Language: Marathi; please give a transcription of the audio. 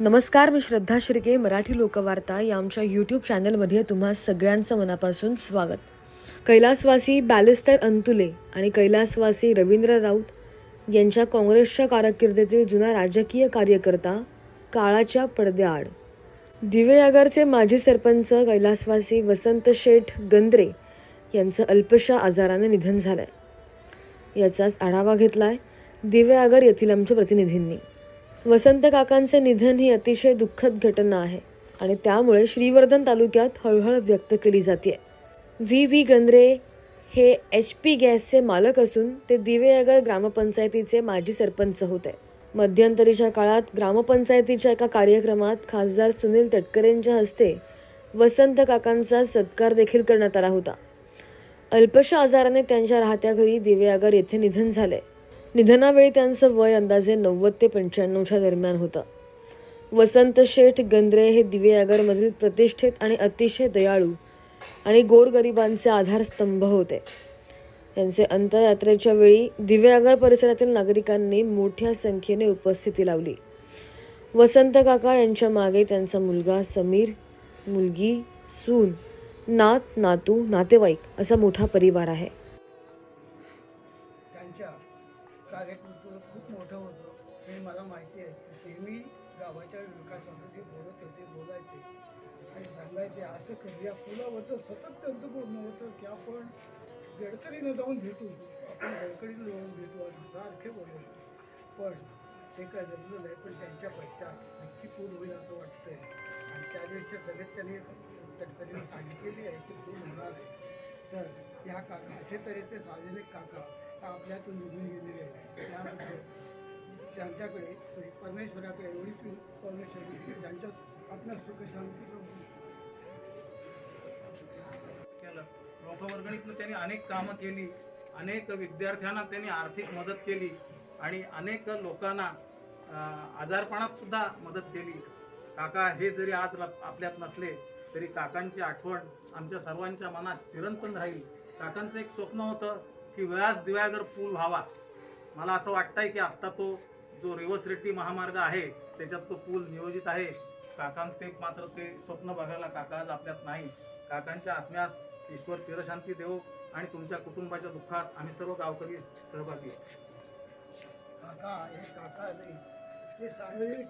नमस्कार मी श्रद्धा शिर्के मराठी लोकवार्ता या आमच्या यूट्यूब चॅनलमध्ये तुम्हा सगळ्यांचं मनापासून स्वागत. कैलासवासी बॅलिस्टर अंतुले आणि कैलासवासी रवींद्र राऊत यांच्या काँग्रेसच्या कारकिर्दीतील जुना राजकीय कार्यकर्ता काळाच्या पडद्याआड. दिवेआगरचे माजी सरपंच कैलासवासी वसंत शेठ गंद्रे यांचं अल्पशा आजाराने निधन झालंय. याचाच आढावा घेतलाय दिवेआगर येथील आमच्या प्रतिनिधींनी. वसंत काकांचे निधन ही अतिशय दुःखद घटना आहे आणि त्यामुळे श्रीवर्धन तालुक्यात हळहळ व्यक्त केली जाते व्ही. व्ही. गंद्रे हे एच पी गॅसचे मालक असून ते दिवेअगर ग्रामपंचायतीचे माजी सरपंच होते. मध्यंतरीच्या काळात ग्रामपंचायतीच्या एका कार्यक्रमात खासदार सुनील तटकरेंच्या हस्ते वसंत काकांचा सत्कार देखील करण्यात आला होता. अल्पशा आजाराने त्यांच्या राहत्या घरी दिवेआगर येथे निधन झाले. निधनावेळी त्यांचं वय अंदाजे नव्वद ते पंच्याण्णवच्या दरम्यान होतं. वसंत शेठ गंद्रे हे दिवेआगरमधील प्रतिष्ठित आणि अतिशय दयाळू आणि गोरगरिबांचे आधारस्तंभ होते. त्यांचे अंतयात्रेच्या वेळी दिवेआगर परिसरातील नागरिकांनी मोठ्या संख्येने उपस्थिती लावली. वसंत काका यांच्या मागे त्यांचा मुलगा समीर मुलगी सून नात नातू नातेवाईक असा मोठा परिवार आहे. कार्यकर्तृत्व खूप मोठं होतं. हे मला माहिती आहे. नेहमी गावाच्या विकासासाठी बोलत होते बोलायचे आणि सांगायचे असं करूया. पुलावरचं सतत त्यांचं बोलणं होतं की आपण गडकरीनं जाऊन भेटू. आपण गडकरीनं जाऊन भेटू असं सारखे बोलत पण ते काय जमलं नाही पण त्यांच्या पैशात नक्की पूल होईल असं वाटतंय. आणि त्या दिवशी सगळ्यात त्यांनी गडकरीनं सांगितलेली आहे की पूल होणार आहे या काका असे तऱ्हेचे सार्वजनिक काका हा आपल्यातून निघून गेलेले आहेत. त्याबद्दल त्यांच्याकडे परमेश्वराकडे एवढी परमेश्वर ज्यांच्या त्यांच्या आपल्या सुखशांती केलं. लोकवर्गणीतनं त्यांनी अनेक कामं केली अनेक विद्यार्थ्यांना त्यांनी आर्थिक मदत केली आणि अनेक लोकांना आजारपणात सुद्धा मदत केली. काका हे जरी आज आपल्यात नसले तरी काकांची आठवण आमच्या सर्वांच्या मनात चिरंतन राहील. काकांचं एक स्वप्न होतं की व्यास दिव्यागर पूल व्हावा. मला असं वाटतंय की आत्ता तो जो रिवर्स रेड्डी महामार्ग आहे त्याच्यात तो पूल नियोजित आहे. काकां ते मात्र ते स्वप्न बघायला काका आज आपल्यात नाही. काकांच्या आत्म्यास ईश्वर चिरशांती देवो आणि तुमच्या कुटुंबाच्या दुःखात आम्ही सर्व गावकरी सहभागी काका हे काका नाही. ते सार्वजनिक